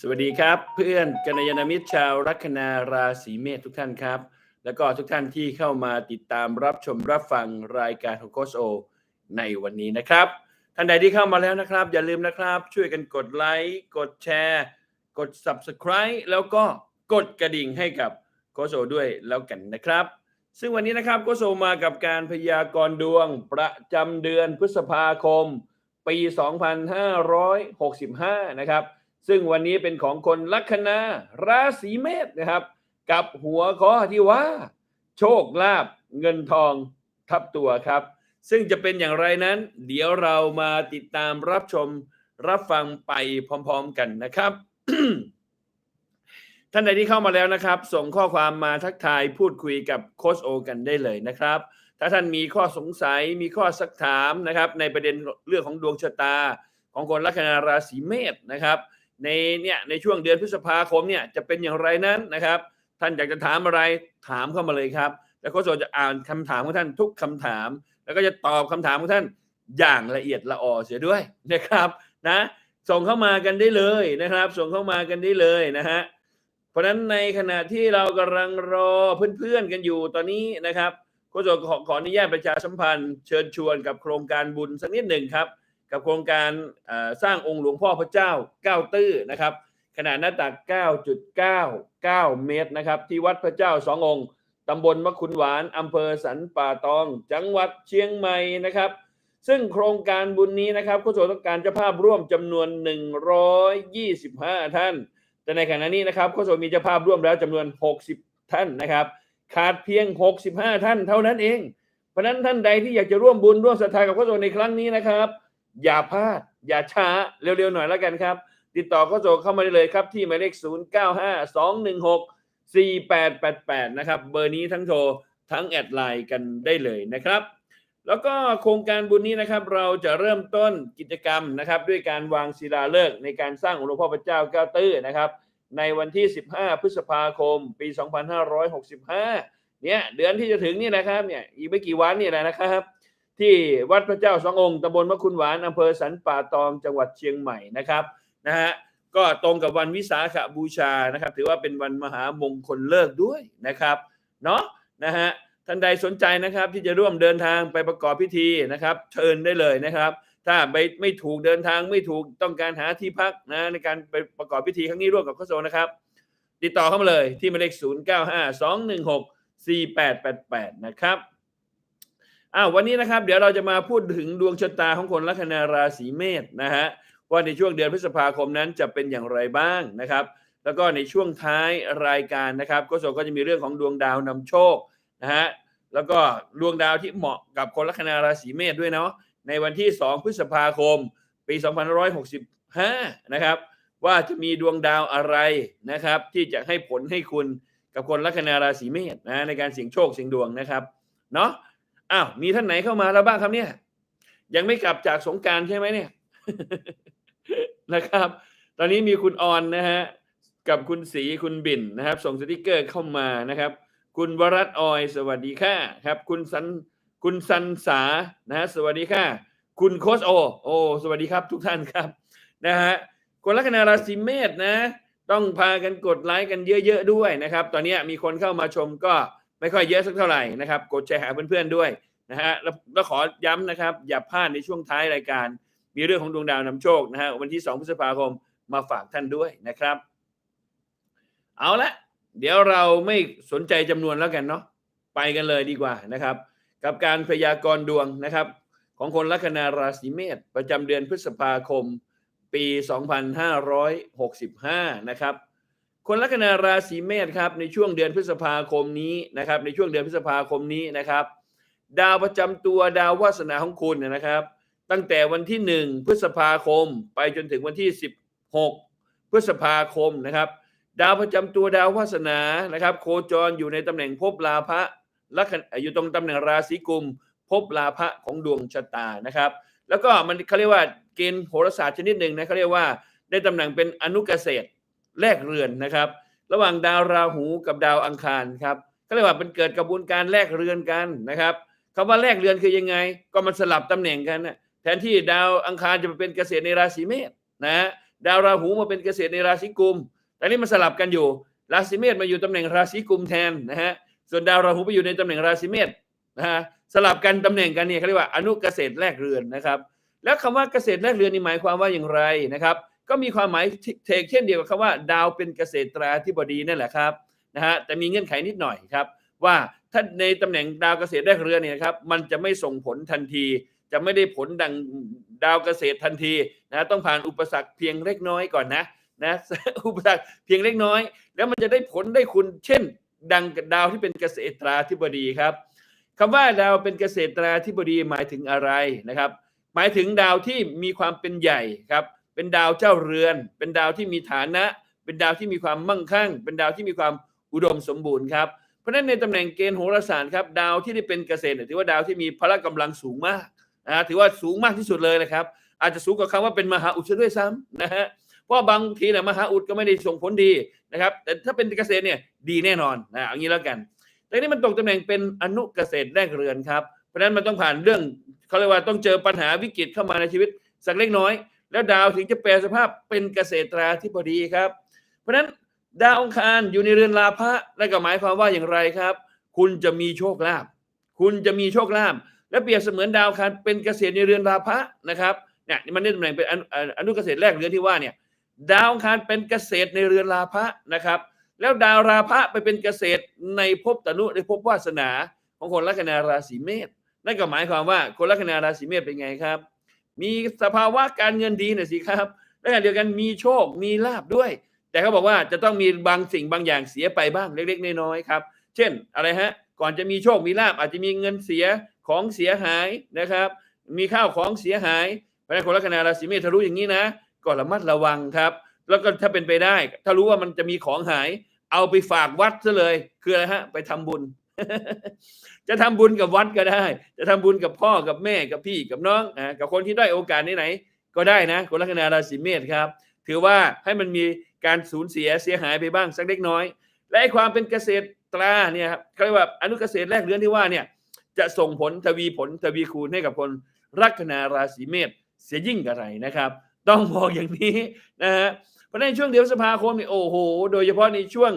สวัสดีครับ เพื่อนกัญยาณมิตรชาวลัคนาราศีเมษทุกท่านครับ แล้วก็ทุกท่านที่เข้ามาติดตามรับชมรับฟังรายการของโคชโอในวันนี้นะครับ ท่านใดที่เข้ามาแล้วนะครับ อย่าลืมนะครับ ช่วยกันกดไลค์กดแชร์ กด Subscribe แล้วก็กดกระดิ่งให้กับโคชโอด้วยแล้วกันนะครับ ซึ่งวันนี้นะครับโคชโอมากับการพยากรณ์ดวงประจำเดือนพฤษภาคม ปี 2565 นะครับ ซึ่งวันนี้เป็นของคนลัคนาราศีเมษนะครับ กับหัวข้อที่ว่า โชคลาภเงินทองทับตัวครับ ซึ่งจะเป็นอย่างไรนั้น เดี๋ยวเรามาติดตามรับชมรับฟังไปพร้อมๆกันนะครับ ท่านใดที่เข้ามาแล้วนะครับ ส่งข้อความมาทักทายพูดคุยกับโค้ชโอกันได้เลยนะครับ ถ้าท่านมีข้อสงสัยมีข้อสักถามนะครับ ในประเด็นเรื่องของดวงชะตาของคนลัคนาราศีเมษนะครับ ในเนี่ยในช่วงเดือนพฤษภาคมเนี่ยจะเป็นอย่างไรนั้นนะครับ ท่านอยากจะถามอะไรถามเข้ามาเลยครับ แล้วโค้ชโอจะอ่านคำถามของท่านทุกคำถาม แล้วก็จะตอบคำถามของท่านอย่างละเอียดละออเสียด้วยนะครับนะส่งเข้ามากันได้เลยนะครับ ส่งเข้ามากันได้เลยนะฮะเพราะฉะนั้นในขณะที่เรากำลังรอเพื่อนๆกันอยู่ตอนนี้นะครับโค้ชโอขอขออนุญาตประชาสัมพันธ์ เชิญชวนกับโครงการบุญสักนิดหนึ่งครับ กับโครงการสร้างองค์หลวงพ่อพระเจ้าเก้าตื้อนะครับ ขนาดหน้าตัก 9.99 เมตรนะครับ ที่วัดพระเจ้าสององค์ตำบลมะขุนหวานอำเภอสันป่าตอง จังหวัดเชียงใหม่นะครับ ซึ่งโครงการบุญนี้นะครับก็ต้องการเจ้าภาพร่วมจำนวน 125 ท่าน แต่ในขณะนี้นะครับโคโซมีเจ้าภาพร่วมแล้วจำนวน 60 ท่านนะครับ ขาดเพียง 65 ท่านเท่านั้นเอง เพราะนั้นท่านใดที่อยากจะร่วมบุญร่วมศรัทธากับโคโซในครั้งนี้นะครับ อย่าพลาด อย่าช้า เร็วๆหน่อยแล้วกันครับ ติดต่อโคโซเข้ามาได้เลยครับที่หมายเลข 0952164888 นะครับ เบอร์นี้ทั้งโทรทั้งแอดไลน์กันได้เลยนะครับ แล้วก็โครงการบุญนี้นะครับ เราจะเริ่มต้นกิจกรรมนะครับ ด้วยการวางศิลาฤกษ์ในการสร้างองค์หลวงพ่อพระเจ้าเก้าตื้อนะครับ ในวันที่ 15 พฤษภาคม ปี 2565 เนี่ยเดือนที่จะถึงนี่นะครับเนี่ยอีกไม่กี่วันนี่แหละนะครับ ที่วัดพระเจ้าสององค์ตำบลมะคุณหวานอำเภอสันป่าตองจังหวัดเชียงใหม่นะครับนะฮะก็ตรงกับวันวิสาขบูชานะครับ ถือว่าเป็นวันมหามงคลเลิกด้วยนะครับเนาะนะฮะท่านใดสนใจนะครับที่จะร่วมเดินทางไปประกอบพิธีนะครับเชิญได้เลยนะครับ ถ้าไม่ไม่ถูกเดินทางไม่ถูกต้องการหาที่พักนะในการไปประกอบพิธีครั้งนี้ร่วมกับข้าโซนะครับ ติดต่อเข้ามาเลยที่หมายเลข 0 9 5 2 1 6 4 8 8 8 นะครับ อ้าววันนี้นะครับ เดี๋ยวเราจะมาพูดถึงดวงชะตาของคนลัคนาราศีเมษนะฮะว่าในช่วงเดือนพฤษภาคมนั้นจะเป็นอย่างไรบ้างนะครับ แล้วก็ในช่วงท้ายรายการนะครับก็โซก็จะมีเรื่องของดวงดาวนำโชคนะฮะแล้วก็ดวงดาวที่เหมาะกับคนลัคนาราศีเมษด้วยเนาะในวันที่ 2 พฤษภาคม ปี 2565 นะครับ ว่าจะมีดวงดาวอะไรนะครับ ที่จะให้ผลให้คุณกับคนลัคนาราศีเมษนะในการเสี่ยงโชคเสี่ยงดวงนะครับเนาะ อ้าวมีท่านไหนเข้ามาแล้วบ้างครับเนี่ย ยังไม่กลับจากสงการใช่ไหมเนี่ย นะครับ ตอนนี้มีคุณออนนะฮะกับคุณศรีคุณบินนะครับ ส่งสติกเกอร์เข้ามานะครับ คุณวรัตออยสวัสดีค่ะครับ คุณสันคุณสันสานะฮะสวัสดีค่ะ คุณโคชโอโอสวัสดีครับ ทุกท่านครับนะฮะคนลัคนาราศีเมษนะ ต้องพากันกดไลค์กันเยอะ ๆ ด้วยนะครับ ตอนนี้มีคนเข้ามาชมก็ ไม่ค่อยเยอะสักเท่าไหร่นะครับ กดแชร์หาเพื่อนๆด้วยนะฮะแล้วขอย้ำนะครับ อย่าพลาดในช่วงท้ายรายการ มีเรื่องของดวงดาวนำโชคนะฮะวันที่ 2 พฤษภาคมมาฝากท่านด้วยนะครับ เอาละเดี๋ยวเราไม่สนใจจำนวนแล้วกันเนาะไปกันเลยดีกว่านะครับ กับการพยากรณ์ดวงนะครับ ของคนลัคนาราศีเมษประจำเดือนพฤษภาคม ปี 2565 นะครับ คนลัคนาราศีเมษครับในช่วงเดือนพฤษภาคมนี้นะครับ ในช่วงเดือนพฤษภาคมนี้นะครับ ดาวประจำตัวดาววาสนาของคุณนะครับ ตั้งแต่วันที่ 1 พฤษภาคม ไปจนถึงวันที่ 16 พฤษภาคมนะครับ ดาวประจำตัวดาววาสนานะครับ โคจรอยู่ในตำแหน่งภพลาภะลัคอยู่ตรงตำแหน่งราศีกุมภพลาภะของดวงชะตานะครับ แล้วก็มันเขาเรียกว่าเกณฑ์โหราศาสตร์ชนิดหนึ่งนะเขาเรียกว่าได้ตำแหน่งเป็นอนุเกษตร แลกเรือนนะครับ ระหว่างดาวราหูกับดาวอังคารครับเขาเรียกว่าเป็นเกิดกระบวนการแลกเรือนกันนะครับคำว่าแลกเรือนคือยังไง ก็มันสลับตำแหน่งกันนะแทนที่ดาวอังคารจะมาเป็นเกษตรในราศีเมษนะฮะดาวราหูมาเป็นเกษตรในราศีกุมแต่นี่มันสลับกันอยู่ ราศีเมษมาอยู่ตำแหน่งราศีกุมแทนนะฮะส่วนดาวราหูไปอยู่ในตำแหน่งราศีเมษนะฮะสลับกันตำแหน่งกันเนี่ยเขาเรียกว่าอนุเกษตรแลกเรือนนะครับ แล้วคำว่าเกษตรแลกเรือนนี่หมายความว่าอย่างไรนะครับ ก็มีความหมายเทคเช่นเดียวกับคำว่า ดาวเป็นเกษตราธิบดีนั่นแหละครับนะฮะแต่มีเงื่อนไขนิดหน่อยครับว่าถ้าในตำแหน่งดาวเกษตรแรกเรือเนี่ยครับมันจะไม่ส่งผลทันที จะไม่ได้ผลดังดาวเกษตรทันทีนะต้องผ่านอุปสรรคเพียงเล็กน้อยก่อนนะนะอุปสรรคเพียงเล็กน้อย แล้วมันจะได้ผลได้คุณเช่น ดังดาวที่เป็นเกษตราธิบดีครับคำว่าดาวเป็นเกษตราธิบดีหมายถึงอะไรนะครับ หมายถึงดาวที่มีความเป็นใหญ่ครับ เป็นดาวเจ้าเรือน เป็นดาวที่มีฐานะ เป็นดาวที่มีความมั่งคั่ง เป็นดาวที่มีความอุดมสมบูรณ์ครับเพราะฉะนั้นในตำแหน่งเกณฑ์โหราศาสตร์ครับดาวที่ได้เป็นเกษตรถือว่าดาวที่มีพละกำลังสูงมากนะถือว่าสูงมากที่สุดเลยนะครับ อาจจะสูงกว่าคำว่าเป็นมหาอุดด้วยซ้ำนะฮะเพราะบางทีนี่ยมหาอุดก็ไม่ได้ส่งผลดีนะครับ แต่ถ้าเป็นเกษตรเนี่ยดีแน่นอนนะเอางนี้แล้วกันแต่นี่มันตกตำแหน่งเป็นอนุเกษตรแรกเรือนครับเพราะฉะนั้นมันต้องผ่านเรื่องเขาเรียกว่าต้องเจอปัญหาวิกฤตเข้ามาในชีวิตสักเล็กน้อย แล้วดาวถึงจะแปลสภาพเป็นเกษตราธิบดีครับ เพราะฉะนั้นดาวองคารอยู่ในเรือนลาภะนั่นก็หมายความว่าอย่างไรครับ คุณจะมีโชคลาภคุณจะมีโชคลาภและเปรียบเสมือนดาวองคารเป็นเกษตรในเรือนลาภะนะครับเนี่ยมันได้ตำแหน่งเป็นอนุเกษตรแรกเรือนที่ว่าเนี่ยดาวองคารเป็นเกษตรในเรือนลาภะนะครับ แล้วดาวราพะไปเป็นเกษตรในภพตนุในภพวาสนาของคนลัคนาราศีเมษนั่นก็หมายความว่าคนลัคนาราศีเมษเป็นไงครับ มีสภาวะการเงินดีน่ะสิครับและขณะเดียวกันมีโชคมีลาบด้วย แต่เขาบอกว่าจะต้องมีบางสิ่งบางอย่างเสียไปบ้างเล็กๆน้อยๆครับ เช่นอะไรฮะก่อนจะมีโชคมีลาบอาจจะมีเงินเสียของเสียหายนะครับ มีข้าวของเสียหายพระนคนลัคนาราศีเมษถ้ารู้อย่างนี้นะ ก็ระมัดระวังครับ แล้วก็ถ้าเป็นไปได้ ถ้ารู้ว่ามันจะมีของหาย เอาไปฝากวัดซะเลย คืออะไรฮะ ไปทำบุญ จะทำบุญกับวัดก็ได้ จะทำบุญกับพ่อกับแม่กับพี่กับน้องอ่ากับคนที่ได้โอกาสไหนๆก็ได้นะ คนลัคนาราศีเมษครับ ถือว่าให้มันมีการสูญเสียเสียหายไปบ้างสักเล็กน้อย และไอ้ความเป็นเกษตรตราเนี่ยครับเขาเรียกว่าอนุเกษตรแรกเรือนที่ว่าเนี่ยจะส่งผลทวีผลทวีคูณให้กับคนลัคนาราศีเมษเสียยิ่งกระไรนะครับ ต้องบอกอย่างนี้นะฮะเพราะในช่วงเดือนพฤษภาคมนี่โอ้โห โดยเฉพาะในช่วง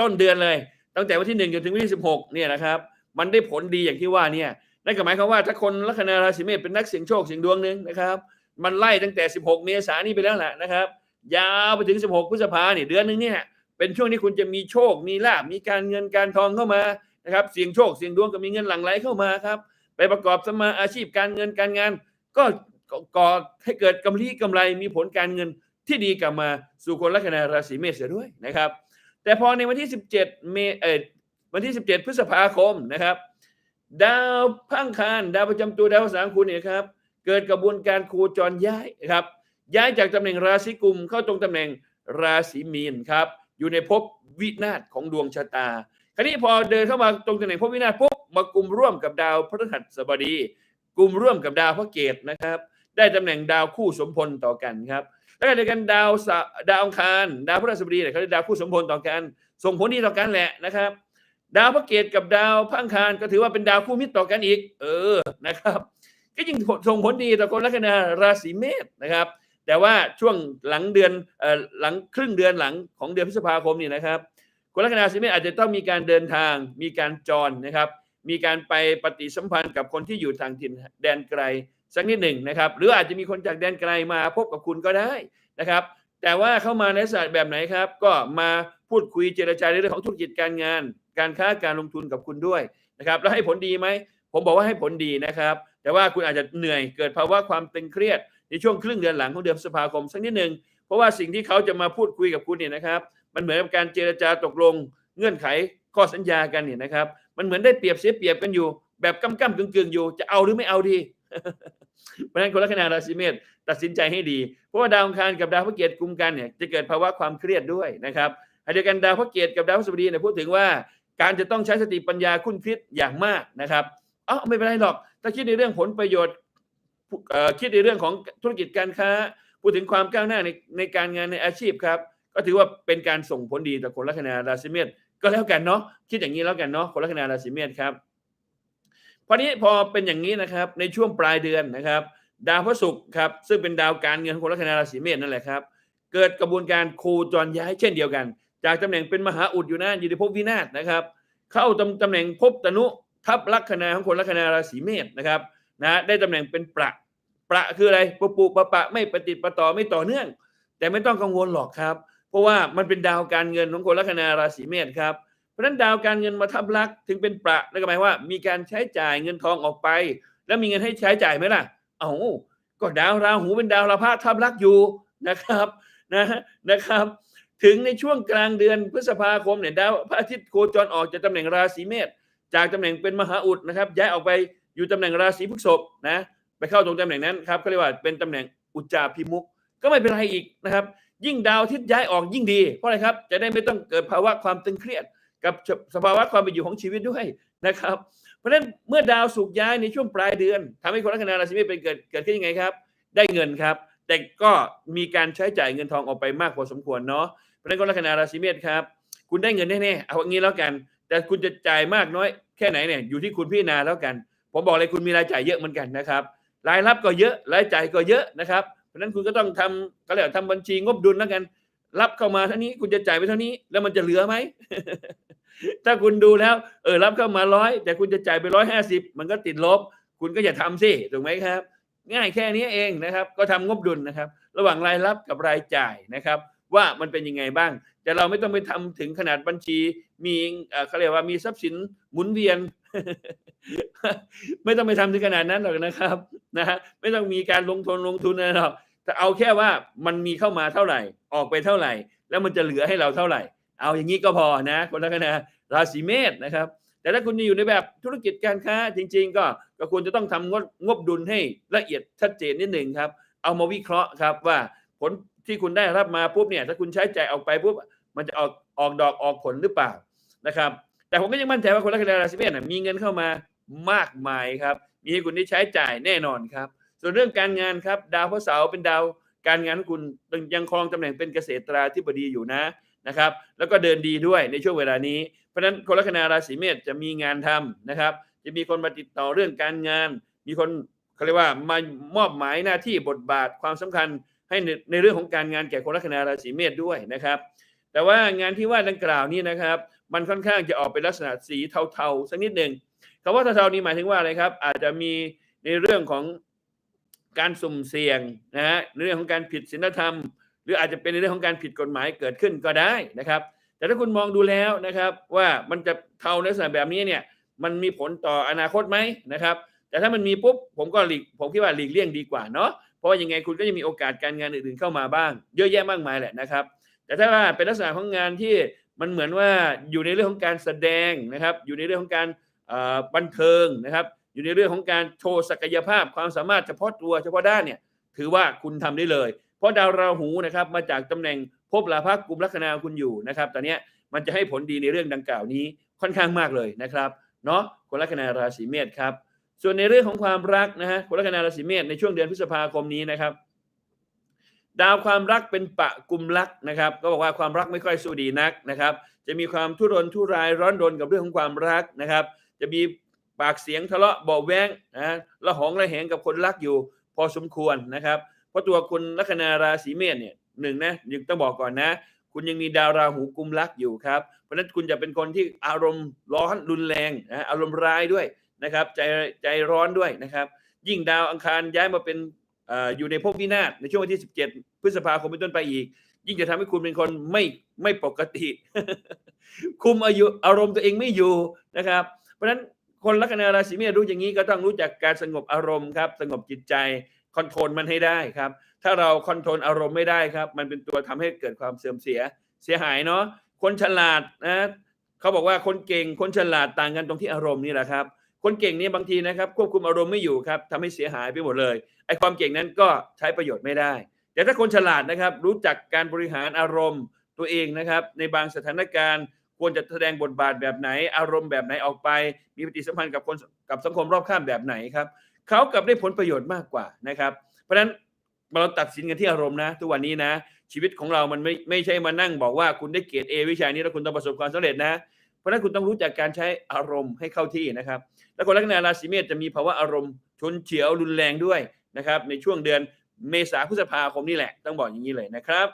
ต้นเดือนเลย ตั้งแต่วันที่หนึ่งจนถึงวันที่สิบหกเนี่ยนะครับ มันได้ผลดีอย่างที่ว่าเนี่ยนั่นก็หมายความว่าถ้าคนลัคนาราศีเมษเป็นนักเสี่ยงโชคเสี่ยงดวงหนึ่งนะครับ มันไล่ตั้งแต่ 16 เมษายนนี่ไปแล้วแหละนะครับ ยาวไปถึง 16 พฤษภาเนี่ยเดือนหนึ่งเนี่ยเป็นช่วงที่คุณจะมีโชค มีลาบมีการเงินการทองเข้ามานะครับเสี่ยงโชคเสี่ยงดวงก็มีเงินหลั่งไหลเข้ามาครับไปประกอบสมมาอาชีพการเงินการงาน ก็ก่อให้เกิดกำไรกำไรมีผลการเงินที่ดีกลับมาสู่คนลัคนาราศีเมษเสียด้วยนะครับ แต่พอในวันที่ 17 เมเออวันที่ 17 พฤษภาคมนะครับ ดาวพังคารดาวประจำตัวดาวสามคุณเนี่ยครับ เกิดกระบวนการโคจรย้ายครับ ย้ายจากตำแหน่งราศีกุมเข้าตรงตำแหน่งราศีมีนครับ อยู่ในภพวินาศของดวงชะตา คราวนี้พอเดินเข้ามาตรงตำแหน่งภพวินาศปุ๊บมากลุ่มร่วมกับดาวพฤหัสบดี กลุ่มร่วมกับดาวพระเกตนะครับ ได้ตำแหน่งดาวคู่สมพลต่อกันครับ แล้วก็เดียวกันดาวสะดาวอังคาร ดาวพฤหัสบดีเนี่ยเขาเรียกดาวคู่สมพลต่อกัน ส่งผลดีต่อกันแหละนะครับ ดาวพระเกตกับดาวพังคารก็ถือว่าเป็นดาวคู่มิตรต่อกันอีก เออนะครับ ก็ยิ่งส่งผลดีต่อคนลัคนาราศีเมษนะครับ แต่ว่าช่วงหลังเดือนเอ่อหลังครึ่งเดือนหลังของเดือนพฤษภาคมนี่นะครับ คนลัคนาราศีเมษอาจจะต้องมีการเดินทาง มีการจรนะครับ มีการไปปฏิสัมพันธ์กับคนที่อยู่ทางถิ่นแดนไกล สักนิดหนึ่งนะครับ หรืออาจจะมีคนจากแดนไกลมาพบกับคุณก็ได้นะครับ แต่ว่าเข้ามาในศาสตร์แบบไหนครับ ก็มาพูดคุยเจรจาในเรื่องของธุรกิจการงาน การค้าการลงทุนกับคุณด้วยนะครับ แล้วให้ผลดีไหมผมบอกว่าให้ผลดีนะครับ แต่ว่าคุณอาจจะเหนื่อยเกิดภาวะความตึงเครียดในช่วงครึ่งเดือนหลังของเดือนพฤษภาคมสักนิดหนึ่งเพราะว่าสิ่งที่เขาจะมาพูดคุยกับคุณเนี่ยนะครับ มันเหมือนกับการเจรจาตกลง เงื่อนไขข้อสัญญากันเนี่ยนะครับ มันเหมือนได้เปรียบเสียเปรียบกันอยู่ แบบก้ำก้ำกึ่งกึ่งอยู่จะเอาหรือไม่เอาดี เพราะฉะนั้นคนลัคนาราศีเมษตัดสินใจให้ดี เพราะว่าดาวอังคารกับดาวพระเกียรติกุมกันเนี่ยจะเกิดภาวะความเครียดด้วยนะครับเดียวกันดาวพระเกียรติกับดาวพฤหัสบดีเนี่ยพูดถึงว่าการจะต้องใช้สติปัญญาคุ้นคิดอย่างมากนะครับอ๋อไม่เป็นไรหรอก ถ้าคิดในเรื่องผลประโยชน์คิดในเรื่องของธุรกิจการค้า พูดถึงความก้าวหน้าในในการงานในอาชีพครับ ก็ถือว่าเป็นการส่งผลดีต่อคนลัคนาราศีเมษก็แล้วกันเนาะคิดอย่างนี้แล้วกันเนาะคนลัคนาราศีเมษครับ พอนี้พอเป็นอย่างนี้นะครับในช่วงปลายเดือนนะครับ ดาวพระศุกร์ครับซึ่งเป็นดาวการเงินของคนลัคนาราศีเมษนั่นแหละครับ เกิดกระบวนการโคจรย้ายเช่นเดียวกัน จากตำแหน่งเป็นมหาอุดอยู่นะอยู่ในภพวินาศนะครับ เข้าตำตำแหน่งภพตนุทับลัคนาของคนลัคนาราศีเมษนะครับนะได้ตำแหน่งเป็นประประคืออะไรปุปุปะปะไม่ปฏิประต่อไม่ต่อเนื่อง แต่ไม่ต้องกังวลหรอกครับ เพราะว่ามันเป็นดาวการเงินของคนลัคนาราศีเมษครับ เพราะนั้นดาวการเงินมาทับลักถึงเป็นประนั่นก็หมายว่า มีการใช้จ่ายเงินทองออกไป แล้วมีเงินให้ใช้จ่ายไหมล่ะ เอาก็ดาวราหูเป็นดาวราพะทับลักอยู่นะครับนะนะครับ ถึงในช่วงกลางเดือนพฤษภาคมเนี่ยดาวพระอาทิตย์โคจรออกจากตำแหน่งราศีเมษจากตำแหน่งเป็นมหาอุดนะครับ ย้ายออกไปอยู่ตำแหน่งราศีพฤษภนะไปเข้าตรงตำแหน่งนั้นครับเขาเรียกว่าเป็นตำแหน่งอุจจาพิมุกก็ไม่เป็นไรอีกนะครับ ยิ่งดาวทิตย์ย้ายออกยิ่งดีเพราะอะไรครับ จะได้ไม่ต้องเกิดภาวะความตึงเครียด กับสภาวะความเป็นอยู่ของชีวิตด้วยนะครับ เพราะฉะนั้นเมื่อดาวสุกย้ายในช่วงปลายเดือนทำให้คนลัคนาราศีเมษเป็นเกิดเกิดขึ้นยังไงครับ ได้เงินครับ แต่ก็มีการใช้จ่ายเงินทองออกไปมากพอสมควรเนาะเพราะฉะนั้นคนลัคนาราศีเมษครับ คุณได้เงินแน่ๆเอาอย่างนี้แล้วกัน แต่คุณจะจ่ายมากน้อยแค่ไหนเนี่ยอยู่ที่คุณพิจารณาแล้วกัน ผมบอกเลยคุณมีรายจ่ายเยอะเหมือนกันนะครับรายรับก็เยอะรายจ่ายก็เยอะนะครับ เพราะฉะนั้นคุณก็ต้องทำก็เรียกว่าทำบัญชีงบดุลแล้วกัน รับเข้ามาเท่านี้คุณจะจ่ายไปเท่านี้ แล้วมันจะเหลือไหม ถ้าคุณดูแล้ว เออรับเข้ามาร้อยแต่คุณจะจ่ายไปร้อยห้าสิบมันก็ติดลบ คุณก็อย่าทำสิถูกไหมครับ ง่ายแค่นี้เองนะครับ ก็ทำงบดุลนะครับ ระหว่างรายรับกับรายจ่ายนะครับ ว่ามันเป็นยังไงบ้าง แต่เราไม่ต้องไปทำถึงขนาดบัญชี มีเอ่อเขาเรียกว่ามีทรัพย์สินหมุนเวียน ไม่ต้องไปทำถึงขนาดนั้นหรอกนะครับนะฮะไม่ต้องมีการลงทุนลงทุนอะไรหรอก แต่เอาแค่ว่ามันมีเข้ามาเท่าไหร่ ออกไปเท่าไหร่ แล้วมันจะเหลือให้เราเท่าไหร่ เอาอย่างนี้ก็พอนะคนละคณะราศีเมษนะครับ แต่ถ้าคุณจะอยู่ในแบบธุรกิจการค้าจริง ๆ ก็ก็ควรจะต้องทำงบงบดุลให้ละเอียดชัดเจนนิดหนึ่งครับ เอามาวิเคราะห์ครับว่าผลที่คุณได้รับมาปุ๊บเนี่ยถ้าคุณใช้จ่ายออกไปปุ๊บมันจะออกออกดอกออกผลหรือเปล่านะครับ แต่ผมก็ยังมั่นใจว่าคนลัคนาราศีเมษนะมีเงินเข้ามามากมายครับ มีให้คุณได้ใช้จ่ายแน่นอนครับ ส่วนเรื่องการงานครับ ดาวพระเสาร์เป็นดาวการงานของคุณยังครองตำแหน่งเป็นเกษตราธิบดีอยู่นะนะครับ แล้วก็เดินดีด้วยในช่วงเวลานี้ เพราะฉะนั้นคนลัคนาราศีเมษจะมีงานทำนะครับ จะมีคนมาติดต่อเรื่องการงาน มีคนเขาเรียกว่ามามอบหมายหน้าที่บทบาทความสำคัญให้ในในเรื่องของการงานแก่คนลัคนาราศีเมษด้วยนะครับ แต่ว่างานที่ว่าดังกล่าวนี้นะครับ มันค่อนข้างจะออกเป็นลักษณะสีเทาๆสักนิดหนึ่งคำว่าเทาๆนี้หมายถึงว่าอะไรครับ อาจจะมีในเรื่องของ การสุ่มเสี่ยงนะฮะเรื่องของการผิดศีลธรรม หรืออาจจะเป็นในเรื่องของการผิดกฎหมายเกิดขึ้นก็ได้นะครับ แต่ถ้าคุณมองดูแล้วนะครับ ว่ามันจะเท่าในลักษณะแบบนี้เนี่ยมันมีผลต่ออนาคตไหมนะครับ แต่ถ้ามันมีปุ๊บผมก็หลีกผมคิดว่าหลีกเลี่ยงดีกว่าเนาะเพราะว่ายังไงคุณก็จะมีโอกาสการงานอื่นๆเข้ามาบ้าง เยอะแยะมากมายแหละนะครับ แต่ถ้าว่าเป็นลักษณะของงานที่มันเหมือนว่าอยู่ในเรื่องของการแสดงนะครับ อยู่ในเรื่องของการบันเทิงนะครับ อยู่ในเรื่องของการโชว์ศักยภาพความสามารถเฉพาะตัวเฉพาะด้านเนี่ยถือว่าคุณทำได้เลย เพราะดาวราหูนะครับมาจากตำแหน่งภพลาภกลุ่มลัคนาคุณอยู่นะครับตอนนี้มันจะให้ผลดีในเรื่องดังกล่าวนี้ค่อนข้างมากเลยนะครับเนาะคนลัคนาราศีเมษครับ ส่วนในเรื่องของความรักนะฮะคนลัคนาราศีเมษในช่วงเดือนพฤษภาคมนี้นะครับ ดาวความรักเป็นปะกุมรักนะครับ ก็บอกว่าความรักไม่ค่อยสู้ดีนักนะครับ จะมีความทุรนทุรายร้อนรนกับเรื่องของความรักนะครับ จะมี ปากเสียงทะเลาะเบาแวงนะละหองละแหงกับคนรักอยู่ พอสมควรนะครับ เพราะตัวคุณลัคนาราศีเมษเนี่ยหนึ่งนะยังต้องบอกก่อนนะ คุณยังมีดาวราหูกุมรักอยู่ครับ เพราะฉะนั้นคุณจะเป็นคนที่อารมณ์ร้อนรุนแรงนะอารมณ์ร้ายด้วยนะครับใจใจร้อนด้วยนะครับ ยิ่งดาวอังคารย้ายมาเป็นออยู่ในภพวินาศในช่วงวันที่ 17 พฤษภาคมเป็นต้นไปอีก ยิ่งจะทำให้คุณเป็นคนไม่ไม่ปกติ คุมอายุอารมณ์ตัวเองไม่อยู่นะครับ เพราะฉะนั้น คนลัคนาราศีเมษรู้อย่างนี้ก็ต้องรู้จักการสงบอารมณ์ครับ สงบจิตใจคอนโทรลมันให้ได้ครับ ถ้าเราคอนโทรลอารมณ์ไม่ได้ครับ มันเป็นตัวทำให้เกิดความเสื่อมเสียเสียหายเนาะคนฉลาดนะเขาบอกว่าคนเก่งคนฉลาดต่างกันตรงที่อารมณ์นี่แหละครับ คนเก่งนี่บางทีนะครับ ควบคุมอารมณ์ไม่อยู่ครับทำให้เสียหายไปหมดเลยไอ้ความเก่งนั้นก็ใช้ประโยชน์ไม่ได้ แต่ถ้าคนฉลาดนะครับ รู้จักการบริหารอารมณ์ตัวเองนะครับ ในบางสถานการณ์ ควรจะแสดงบทบาทแบบไหน อารมณ์แบบไหนออกไป มีปฏิสัมพันธ์กับคนกับสังคมรอบข้างแบบไหนครับเขากลับได้ผลประโยชน์มากกว่านะครับ เพราะฉะนั้นเราตัดสินกันที่อารมณ์นะ ทุกวันนี้นะ ชีวิตของเรามันไม่ไม่ใช่มานั่งบอกว่าคุณได้เกรดเอวิชานี้แล้วคุณต้องประสบความสำเร็จนะ เพราะฉะนั้นคุณต้องรู้จักการใช้อารมณ์ให้เข้าที่นะครับ แล้วคนลัคนาราศีเมษจะมีภาวะอารมณ์ชนเฉียวรุนแรงด้วยนะครับในช่วงเดือนเมษาพฤษภาคมนี่แหละต้องบอกอย่างนี้เลยนะครับ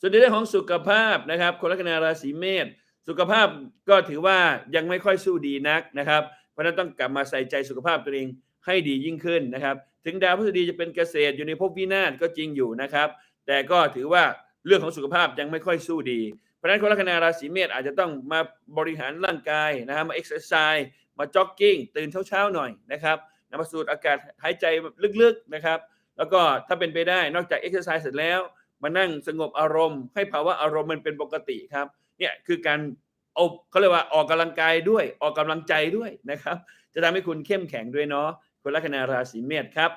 ส่วนในเรื่องของสุขภาพนะครับ คนลัคนาราศีเมษสุขภาพก็ถือว่ายังไม่ค่อยสู้ดีนักนะครับ เพราะนั้นต้องกลับมาใส่ใจสุขภาพตัวเองให้ดียิ่งขึ้นนะครับ ถึงดาวพฤษฎีจะเป็นเกษตรอยู่ในภพวินาศก็จริงอยู่นะครับ แต่ก็ถือว่าเรื่องของสุขภาพยังไม่ค่อยสู้ดี เพราะฉะนั้นคนลัคนาราศีเมษอาจจะต้องมาบริหารร่างกายนะครับมาเอ็กซ์ไซส์มาจ็อกกิ้งตื่นเช้าๆหน่อยนะครับนำมาสูดอากาศหายใจลึกๆนะครับ แล้วก็ถ้าเป็นไปได้นอกจากเอ็กซ์ไซส์เสร็จแล้ว มานั่งสงบอารมณ์ ให้ภาวะอารมณ์มันเป็นปกติครับเนี่ยคือการเอาเขาเรียกว่าออกกำลังกายด้วยออกกำลังใจด้วยนะครับ จะทำให้คุณเข้มแข็งด้วยเนาะคนลัคนาราศีเมษครับ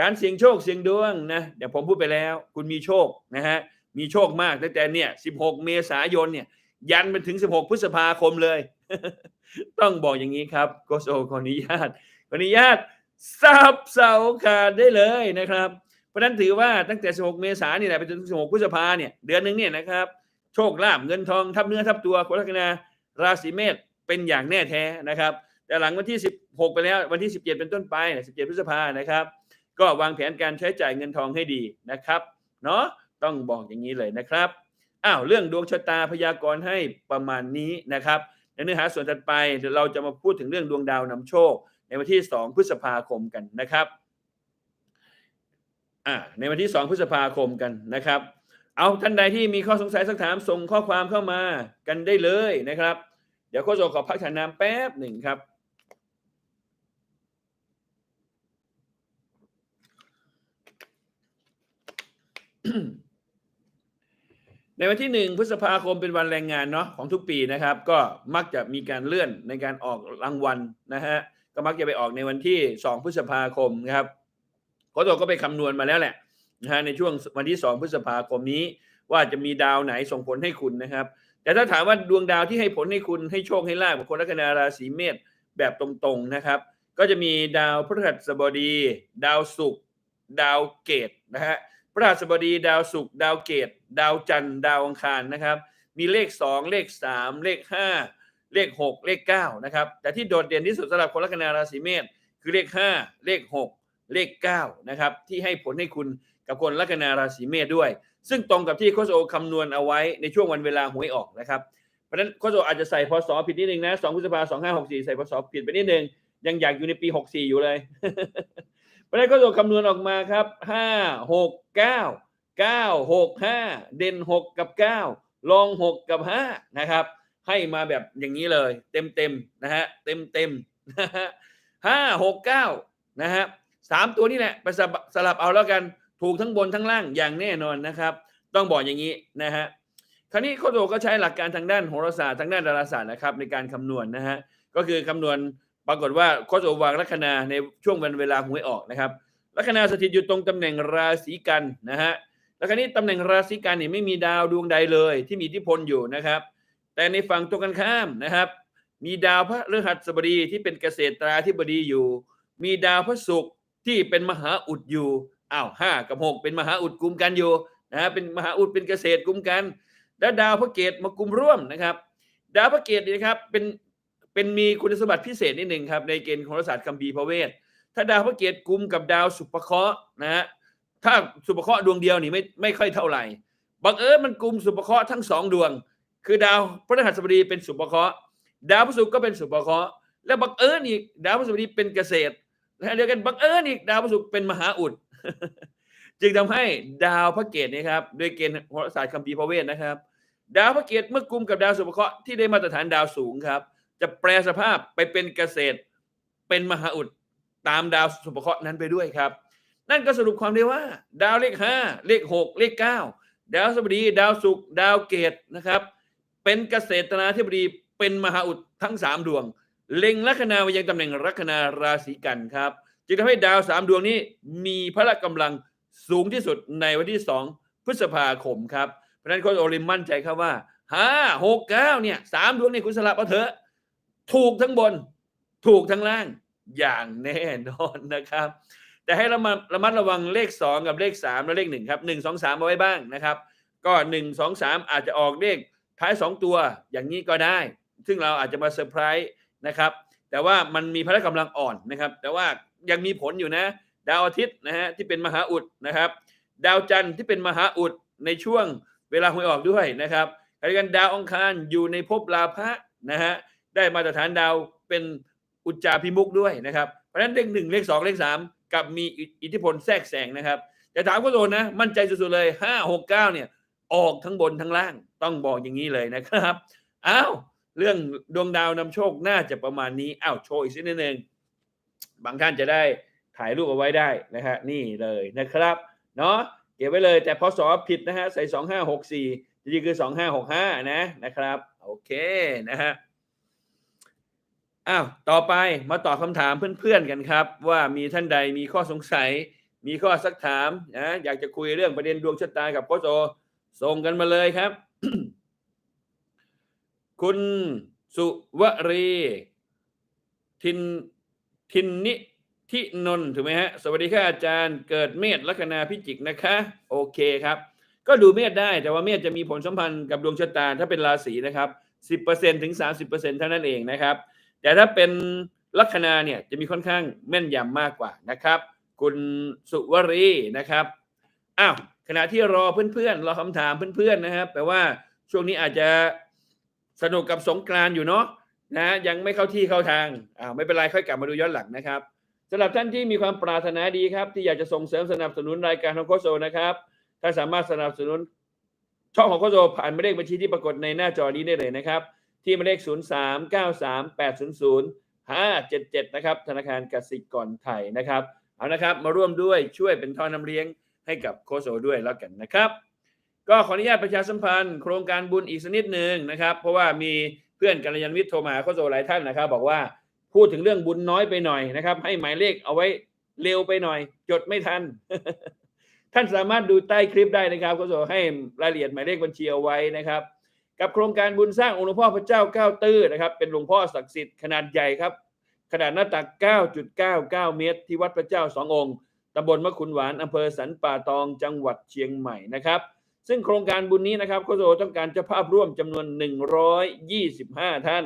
การเสี่ยงโชคเสี่ยงดวงนะเดี๋ยวผมพูดไปแล้ว คุณมีโชคนะฮะมีโชคมากตั้งแต่เนี่ย 16 เมษายนเนี่ยยันไปถึง 16 พฤษภาคมเลย ต้องบอกอย่างนี้ครับโกโซขออนุญาตขออนุญาตสับเสาขาดได้เลยนะครับ เพราะนั้นถือว่าตั้งแต่ 16 เมษายนนี่แหละไปจนถึง 16 พฤษภาเนี่ยเดือนหนึ่งเนี่ยนะครับ โชคลาภเงินทองทับเนื้อทับตัวคนลัคนาราศีเมษเป็นอย่างแน่แท้นะครับ แต่หลังวันที่ 16 ไปแล้ววันที่ 17 เป็นต้นไป 17 พฤษภานะครับ ก็วางแผนการใช้จ่ายเงินทองให้ดีนะครับเนาะต้องบอกอย่างนี้เลยนะครับอ้าวเรื่องดวงชะตาพยากรณ์ให้ประมาณนี้นะครับในเนื้อหาส่วนถัดไปเดี๋ยวเราจะมาพูดถึงเรื่องดวงดาวนำโชค ในวันที่ 2 พฤษภาคมกันนะครับ อ่าในวันที่ 2 พฤษภาคมกันนะครับ เอาท่านใดที่มีข้อสงสัยสักถามส่งข้อความเข้ามากันได้เลยนะครับ เดี๋ยวโค้ชโอขอพักถ่าน้ำแป๊บหนึ่งครับในวันที่หนึ่งพฤษภาคมเป็นวันแรงงานเนาะของทุกปีนะครับ ก็มักจะมีการเลื่อนในการออกรางวัลนะฮะก็มักจะไปออกในวันที่สองพฤษภาคมนะครับ โค้ชโอก็ไปคำนวณมาแล้วแหละนะฮะในช่วงวันที่สองพฤษภาคมนี้ ว่าจะมีดาวไหนส่งผลให้คุณนะครับ แต่ถ้าถามว่าดวงดาวที่ให้ผลให้คุณให้โชคให้ลาภกับคนลัคนาราศีเมษแบบตรงๆนะครับ ก็จะมีดาวพฤหัสบดี ดาวศุกร์ดาวเกตนะฮะพฤหัสบดีดาวศุกร์ดาวเกต ดาวจันทร์ดาวอังคารนะครับ มีเลข 2 เลข 3 เลข 5 เลข 6 เลข9นะครับแต่ที่โดดเด่นที่สุดสำหรับคนลัคนาราศีเมษคือเลข 5 เลข6 เลข9นะครับที่ให้ผลให้คุณกับคนลัคนาราศีเมษด้วย ซึ่งตรงกับที่โคชโอคำนวณเอาไว้ในช่วงวันเวลาหวยออกนะครับ เพราะฉะนั้นโคชโออาจจะใส่พศผิดนิดนึงนะ2พฤษภาคม2564 ใส่พศผิดไปนิดนึง ยังอยากอยู่ในปี 64 อยู่เลย เพราะฉะนั้นโคชโอคำนวณออกมาครับ 5 6 9 9 6 5 เด่น 6 กับ 9 ลอง 6 กับ 5 นะครับ ให้มาแบบอย่างนี้เลย เต็มเต็มนะฮะเต็มเต็มนะฮะห้าหกเก้านะฮะ สามตัวนี่แหละไปสลับเอาแล้วกันถูกทั้งบนทั้งล่างอย่างแน่นอนนะครับ ต้องบอกอย่างนี้นะฮะคราวนี้โคโดก็ใช้หลักการทางด้านโหราศาสตร์ทางด้านดาราศาสตร์นะครับในการคำนวณนะฮะก็คือคำนวณปรากฏว่าโคโดวางลัคนาในช่วงวันเวลาหวยออกนะครับลัคนาสถิตอยู่ตรงตำแหน่งราศีกันนะฮะแล้วคราวนี้ตำแหน่งราศีกันเนี่ยไม่มีดาวดวงใดเลย ที่มีอิทธิพลอยู่นะครับ แต่ในฝั่งตรงกันข้ามนะครับ มีดาวพระฤหัสบดีที่เป็นเกษตราธิบดีอยู่ มีดาวพระศุกร์ ที่เป็นมหาอุดอยู่อ้าวห้ากับหกเป็นมหาอุดกลุ่มกันอยู่นะฮะเป็นมหาอุดเป็นเกษตรกลุ่มกัน และดาวพระเกตมากลุ่มร่วมนะครับ ดาวพระเกตนี่นะครับเป็นเป็นมีคุณสมบัติพิเศษนิดหนึ่งครับในเกณฑ์โหราศาสตร์คัมภีร์พระเวทถ้าดาวพระเกตกลุ่มกับดาวสุภเคราะห์นะฮะถ้าสุภเคราะห์ดวงเดียวนี่ไม่ไม่ค่อยเท่าไหร่บังเอิญมันกลุ่มสุภเคราะห์ทั้งสองดวง คือดาวพระฤหัสบดีเป็นสุภเคราะห์ดาวพฤหัสก็เป็นสุภเคราะห์และบังเอิญอีกดาวพฤหัสบดีเป็นเกษตร และเดียวกันบังเอิญอีกดาวพฤหัสเป็นมหาอุด จึงทำให้ดาวพระเกตนี่ครับโดยเกณฑ์โหราศาสตร์คัมภีร์พระเวทนะครับ ดาวพระเกตเมื่อกุมกับดาวสุภเคราะห์ที่ได้มาตรฐานดาวสูงครับ จะแปลสภาพไปเป็นเกษตร เป็นมหาอุดตามดาวสุภเคราะห์นั้นไปด้วยครับ นั่นก็สรุปความได้ว่า ดาวเลขห้าเลขหกเลขเก้าดาวสบดี ดาวศุกร์ดาวเกตนะครับ เป็นเกษตรนาธิบดีเป็นมหาอุดทั้งสามดวง เล็งลัคนาไปยังตำแหน่งลัคนาราศีกันครับ จึงทำให้ดาวสามดวงนี้มีพละกำลังสูงที่สุดในวันที่สองพฤษภาคมครับ เพราะฉะนั้นโค้ชโอลิมมั่นใจครับว่าห้าหกเก้าเนี่ยสามดวงนี่คุณสลับเอาเถอะ ถูกทั้งบน ถูกทั้งล่างอย่างแน่นอนนะครับ แต่ให้ระมัดระมัดระวังเลข 2 กับเลข 3 และเลข 1 ครับ 1 2 3 เอาไว้บ้างนะครับ ก็ 1 2 3 อาจจะออกเลขท้าย 2 ตัวอย่างนี้ก็ได้ ซึ่งเราอาจจะมาเซอร์ไพรส์ นะครับ แต่ว่ามันมีพละกำลังอ่อนนะครับ แต่ว่ายังมีผลอยู่นะ ดาวอาทิตย์นะฮะที่เป็นมหาอุดนะครับ ดาวจันทร์ที่เป็นมหาอุดในช่วงเวลาหวยออกด้วยนะครับขณะกันดาวองคารอยู่ในภพลาภะนะฮะได้มาตรฐานดาวเป็นอุจจาพิมุกด้วยนะครับ เพราะฉะนั้นเลขหนึ่งเลขสองเลขสามกับมีอิทธิพลแทรกแซงนะครับแต่ถามก็โดนนะมั่นใจสุดๆเลยห้าหกเก้าเนี่ยออกทั้งบนทั้งล่างต้องบอกอย่างนี้เลยนะครับอ้าว เรื่องดวงดาวนำโชคน่าจะประมาณนี้อ้าวโชว์อีกสักนิดนึงบางท่านจะได้ถ่ายรูปเอาไว้ได้นะฮะนี่เลยนะครับเนาะเก็บไว้เลยแต่พอสอบผิดนะฮะใส่สองห้าหกสี่จริงๆคือสองห้าหกห้านะนะครับโอเคนะฮะอ้าวต่อไปมาตอบคำถามเพื่อนๆกันครับ ว่ามีท่านใดมีข้อสงสัย มีข้อสักถามนะอยากจะคุยเรื่องประเด็นดวงชะตากับโคชโอส่งกันมาเลยครับ คุณสุวรีทินทินนิทินนท์ถูกไหมฮะ สวัสดีค่ะอาจารย์เกิดเมษลัคนาพิจิกนะคะ โอเคครับ ก็ดูเมษได้แต่ว่าเมษจะมีผลสัมพันธ์กับดวงชะตาถ้าเป็นราศีนะครับ 10%ถึง 30%เท่านั้นเองนะครับ แต่ถ้าเป็นลัคนาเนี่ยจะมีค่อนข้างแม่นยำมากกว่านะครับ คุณสุวรีนะครับอ้าวขณะที่รอเพื่อนๆรอคำถามเพื่อนๆนะครับแปลว่าช่วงนี้อาจจะ สนุกกับสงกรานอยู่เนาะนะยังไม่เข้าที่เข้าทางอ้าวไม่เป็นไรค่อยกลับมาดูย้อนหลังนะครับสำหรับท่านที่มีความปรารถนาดีครับ ที่อยากจะส่งเสริมสนับสนุนรายการของโคชโซนะครับถ้านสามารถสนับสนุนช่องของโคชโซผ่านหมายเลขบัญชีที่ปรากฏในหน้าจอนี้ได้เลยนะครับ ที่หมายเลข 0 3 9 3 8 0 0 5 7 7 นะครับ ธนาคารกสิกรไทยนะครับ เอานะครับ มาร่วมด้วยช่วยเป็นท่อนำเลี้ยงให้กับโคชโซด้วยแล้วกันนะครับ ก็ขออนุญาตประชาสัมพันธ์โครงการบุญอีกสักนิดหนึ่งนะครับ เพราะว่ามีเพื่อนกัลยาณมิตรโทรมาหาโคโซหลายท่านนะครับ บอกว่าพูดถึงเรื่องบุญน้อยไปหน่อยนะครับ ให้หมายเลขเอาไว้เร็วไปหน่อย จดไม่ทัน ท่านสามารถดูใต้คลิปได้นะครับโคโซให้รายละเอียดหมายเลขบัญชีเอาไว้นะครับ กับโครงการบุญสร้างองค์หลวงพ่อพระเจ้าเก้าตื้อนะครับ เป็นหลวงพ่อศักดิ์สิทธิ์ขนาดใหญ่ครับ ขนาดหน้าตัก 9.99 เมตร ที่วัดพระเจ้าสององค์ตำบลมะขุนหวานอำเภอสันป่าตองจังหวัดเชียงใหม่นะครับ ซึ่งโครงการบุญนี้นะครับโคโซต้องการเจ้าภาพร่วมจำนวน 125 ท่าน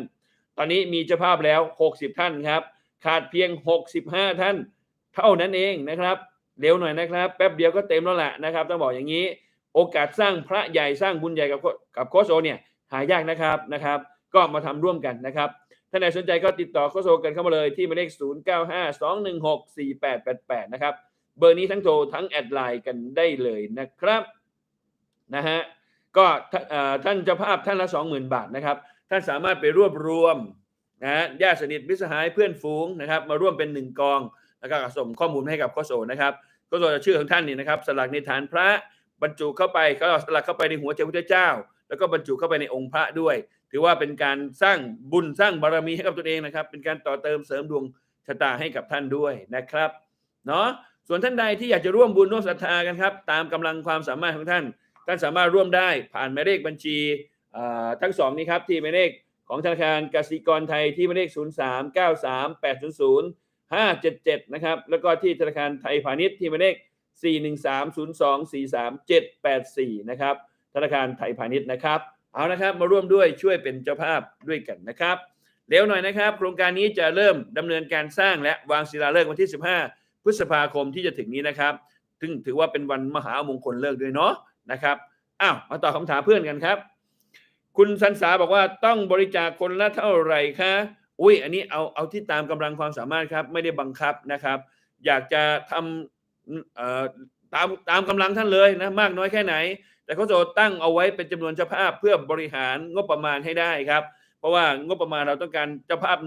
ตอนนี้มีเจ้าภาพแล้ว 60 ท่านครับ ขาดเพียง 65 ท่าน เท่านั้นเองนะครับ เร็วหน่อยนะครับ แป๊บเดียวก็เต็มแล้วแหละนะครับ ต้องบอกอย่างนี้ โอกาสสร้างพระใหญ่สร้างบุญใหญ่กับโคกับโคโซเนี่ยหายากนะครับนะครับ ก็มาทำร่วมกันนะครับท่านใดสนใจก็ติดต่อโคโซกันเข้ามาเลยที่หมายเลข 0 9 5 2 1 6 4 8 8 8 นะครับ เบอร์นี้ทั้งโทรทั้งแอดไลน์กันได้เลยนะครับ นะฮะก็ท่านเจ้าภาพท่านละ 20,000 บาทนะครับ ท่านสามารถไปรวบรวมนะญาติสนิทมิสหายเพื่อนฝูงนะครับ มาร่วมเป็นหนึ่งกอง แล้วก็ส่งข้อมูลให้กับโคโซนะครับโคโซจะชื่อของท่านนี่นะครับ สลักในฐานพระบรรจุเข้าไปก็สลักเข้าไปในหัวใจพระเจ้า แล้วก็บรรจุเข้าไปในองค์พระด้วย ถือว่าเป็นการสร้างบุญสร้างบารมีให้กับตัวเองนะครับ เป็นการต่อเติมเสริมดวงชะตาให้กับท่านด้วยนะครับเนาะส่วนท่านใดที่อยากจะร่วมบุญร่วมศรัทธากันครับ ตามกำลังความสามารถของท่าน ท่านสามารถร่วมได้ผ่านหมายเลขบัญชีทั้งสองนี้ครับที่หมายเลขของธนาคารกสิกรไทยที่หมายเลข 0 3 9 3 8 0 0 5 7 7 นะครับ แล้วก็ที่ธนาคารไทยพาณิชย์ที่หมายเลข 4 1 3 0 2 4 3 7 8 4 นะครับ ธนาคารไทยพาณิชย์นะครับ เอานะครับมาร่วมด้วยช่วยเป็นเจ้าภาพด้วยกันนะครับ เร็วหน่อยนะครับ โครงการนี้จะเริ่มดำเนินการสร้างและวางศิลาฤกษ์วันที่ 15 พฤษภาคมที่จะถึงนี้นะครับ ซึ่งถือว่าเป็นวันมหามงคลเลิกด้วยเนาะ นะครับอ้าวมาตอบคำถามเพื่อนกันครับ คุณสันสาบอกว่าต้องบริจาคคนละเท่าไหร่คะอุ้ยอันนี้เอาเอาที่ตามกำลังความสามารถครับ ไม่ได้บังคับนะครับ อยากจะทำตามตามกำลังท่านเลยนะมากน้อยแค่ไหน แต่เขาจะตั้งเอาไว้เป็นจำนวนเจ้าภาพเพื่อบริหารงบประมาณให้ได้ครับ เพราะว่างบประมาณเราต้องการเจ้าภาพ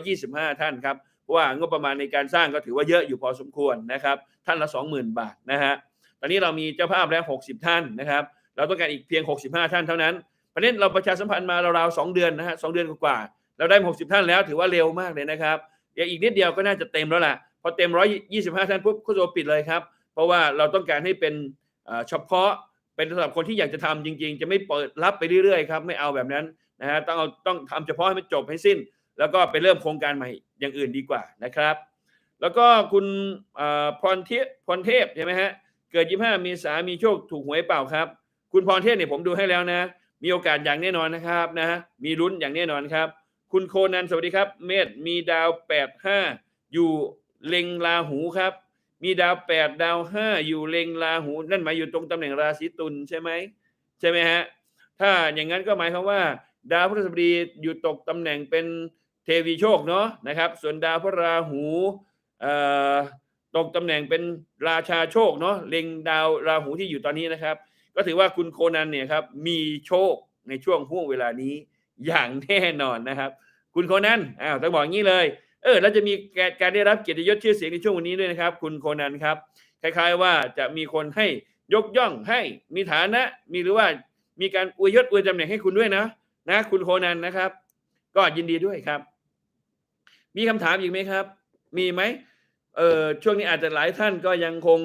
125 ท่านครับเพราะว่างบประมาณในการสร้างก็ถือว่าเยอะอยู่พอสมควรนะครับ ท่านละ 20,000 บาทนะฮะ ตอนนี้เรามีเจ้าภาพแล้ว 60 ท่านนะครับ เราต้องการอีกเพียง 65 ท่านเท่านั้นประเด็นเราประชาสัมพันธ์มาราวๆ2เดือนนะฮะสองเดือนกว่าๆเราได้ 60 ท่านแล้วถือว่าเร็วมากเลยนะครับเดี๋ยวอีกนิดเดียวก็น่าจะเต็มแล้วล่ะพอเต็ม 125 ท่านปุ๊บโคโซปิดเลยครับ เพราะว่าเราต้องการให้เป็นเฉพาะเป็นสำหรับคนที่อยากจะทำจริง ๆ จะไม่เปิดรับไปเรื่อยๆครับไม่เอาแบบนั้นนะฮะต้องเอาต้องทำเฉพาะให้มันจบให้สิ้น แล้วก็ไปเริ่มโครงการใหม่อย่างอื่นดีกว่านะครับ แล้วก็คุณพรเทพพรเทพใช่ไหมฮะ เกิด 25 มีสามีโชคถูกหวยเปล่าครับ คุณพรเทพเนี่ยผมดูให้แล้วนะ มีโอกาสอย่างแน่นอนนะครับนะมีลุ้นอย่างแน่นอนครับ คุณโคนันสวัสดีครับ เมษมีดาว 85 อยู่เล็งลาหูครับ มีดาวแปดดาวห้าอยู่เล็งราหู นั่นหมายอยู่ตรงตำแหน่งราศีตุลใช่ไหมใช่ไหมฮะถ้าอย่างนั้นก็หมายความว่า ดาวพฤหัสบดีอยู่ตกตำแหน่งเป็นเทวีโชคเนาะนะครับ ส่วนดาวพระราหูเอ่อ ตกตำแหน่งเป็นราชาโชคเนาะเล็งดาวราหูที่อยู่ตอนนี้นะครับ ก็ถือว่าคุณโคนันเนี่ยครับมีโชคในช่วงห่วงเวลานี้อย่างแน่นอนนะครับ คุณโคนันอ้าวต้องบอกงี้เลยเออแล้วจะมีการได้รับเกียรติยศชื่อเสียงในช่วงวันนี้ด้วยนะครับ คุณโคนันครับ คล้ายๆว่าจะมีคนให้ยกย่องให้มีฐานะ มีหรือว่ามีการอวยยศอวยตำแหน่งให้คุณด้วยนะ นะ คุณโคนันนะครับ ก็ยินดีด้วยครับ มีคำถามอีกไหมครับ มีไหม เออช่วงนี้อาจจะหลายท่านก็ยังคง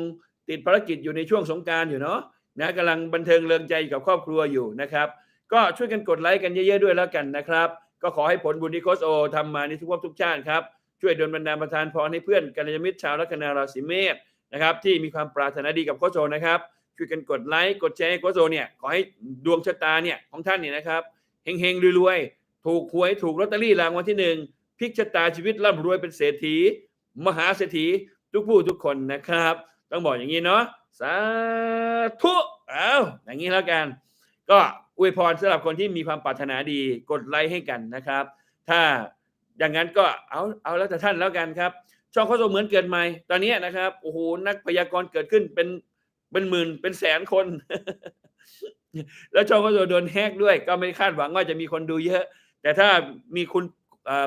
ติดภารกิจอยู่ในช่วงสงการอยู่เนาะนะกำลังบันเทิงเริงใจอยู่กับครอบครัวอยู่นะครับ ก็ช่วยกันกดไลค์กันเยอะๆด้วยแล้วกันนะครับ ก็ขอให้ผลบุญที่โคชโอทำมาในทุกภพทุกชาติครับ ช่วยดลบันดาลประทานพรให้เพื่อนกัลยาณมิตรชาวลัคนาราศีเมษนะครับ ที่มีความปรารถนาดีกับโคโอนะครับ ช่วยกันกดไลค์กดแชร์โคโอเนี่ยขอให้ดวงชะตาเนี่ยของท่านเนี่ยนะครับเฮงๆรวยๆถูกหวยถูกลอตเตอรี่รางวัลที่หนึ่งพลิกชะตาชีวิตร่ำรวยเป็นเศรษฐี มหาเศรษฐีทุกผู้ทุกคนนะครับ ต้องบอกอย่างนี้เนาะสาธุเอาอย่างนี้แล้วกัน ก็อวยพรสำหรับคนที่มีความปรารถนาดีกดไลค์ให้กันนะครับ ถ้าอย่างนั้นก็เอาเอาแล้วแต่ท่านแล้วกันครับ ช่องโคโซเหมือนเกิดใหม่ตอนนี้นะครับโอ้โหนักพยากรณ์เกิดขึ้นเป็นเป็นหมื่นเป็นแสนคน แล้วช่องโคโซโดนแฮกด้วย ก็ไม่คาดหวังว่าจะมีคนดูเยอะ แต่ถ้ามีคุณ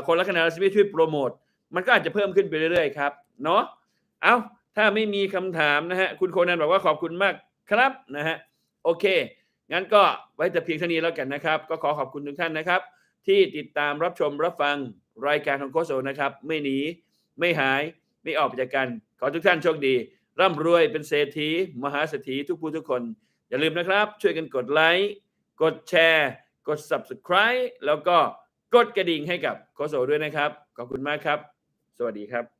คนลัคนาราศีเมษช่วยโปรโมท มันก็อาจจะเพิ่มขึ้นไปเรื่อยๆครับเนาะเอาถ้าไม่มีคำถามนะฮะคุณโคนันบอกว่าขอบคุณมากครับนะฮะโอเค งั้นก็ไว้แต่เพียงเท่านี้แล้วกันนะครับ ก็ขอขอบคุณทุกท่านนะครับ ที่ติดตามรับชมรับฟังรายการของโคโอนะครับ ไม่หนี ไม่หายไม่ออกไปจากกัน ขอทุกท่านโชคดี ร่ำรวยเป็นเศรษฐี มหาเศรษฐีทุกผู้ทุกคน อย่าลืมนะครับ ช่วยกันกดไลค์กดแชร์ กด subscribe แล้วก็กดกระดิ่งให้กับโคโอด้วยนะครับ ขอบคุณมากครับ สวัสดีครับ